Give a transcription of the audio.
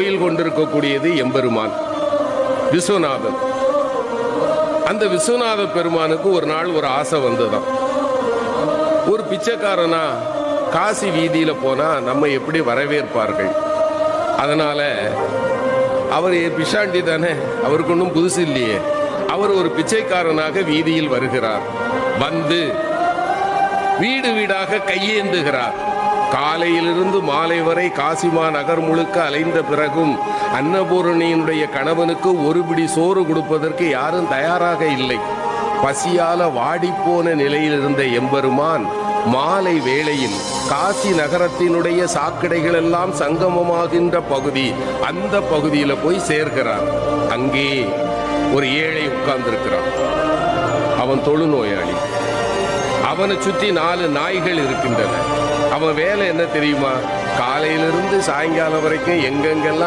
கோயில் கொண்டிருக்கக்கூடியது எம்பெருமான் விஸ்வநாதன் அந்த விஸ்வநாத பெருமானுக்கு ஒரு நாள் ஒரு ஆசை வந்ததாம் ஒரு பிச்சைக்காரனா காசி வீதியில போனா நம்ம எப்படி வரவேற்பார்கள்? அதனால அவர் பிஷாண்டி தானே அவருக்கு ஒன்றும் புதுசு இல்லையே. அவர் ஒரு பிச்சைக்காரனாக வீதியில் வருகிறார். வந்து வீடு வீடாக கையேந்துகிறார். காலையிலிருந்து மாலை வரை காசிமா நகர் முழுக்க அலைந்த பிறகும் அன்னபூரணியினுடைய கணவனுக்கு ஒரு பிடி சோறு கொடுப்பதற்கு யாரும் தயாராக இல்லை. பசியால வாடிப்போன நிலையிலிருந்த எம்பெருமான் மாலை வேளையில் காசி நகரத்தினுடைய சாக்கடைகள் எல்லாம் சங்கமமாகின்ற பகுதி அந்த பகுதியில போய் சேர்கிறார் அங்கே ஒரு ஏழை உட்கார்ந்திருக்கிறான். அவன் தொழுநோயாளி. அவனை சுற்றி நாலு நாய்கள் இருக்கின்றன. அவன் வேலை என்ன தெரியுமா? காலையிலிருந்து சாயங்காலம் வரைக்கும் எங்கெங்கெல்லாம்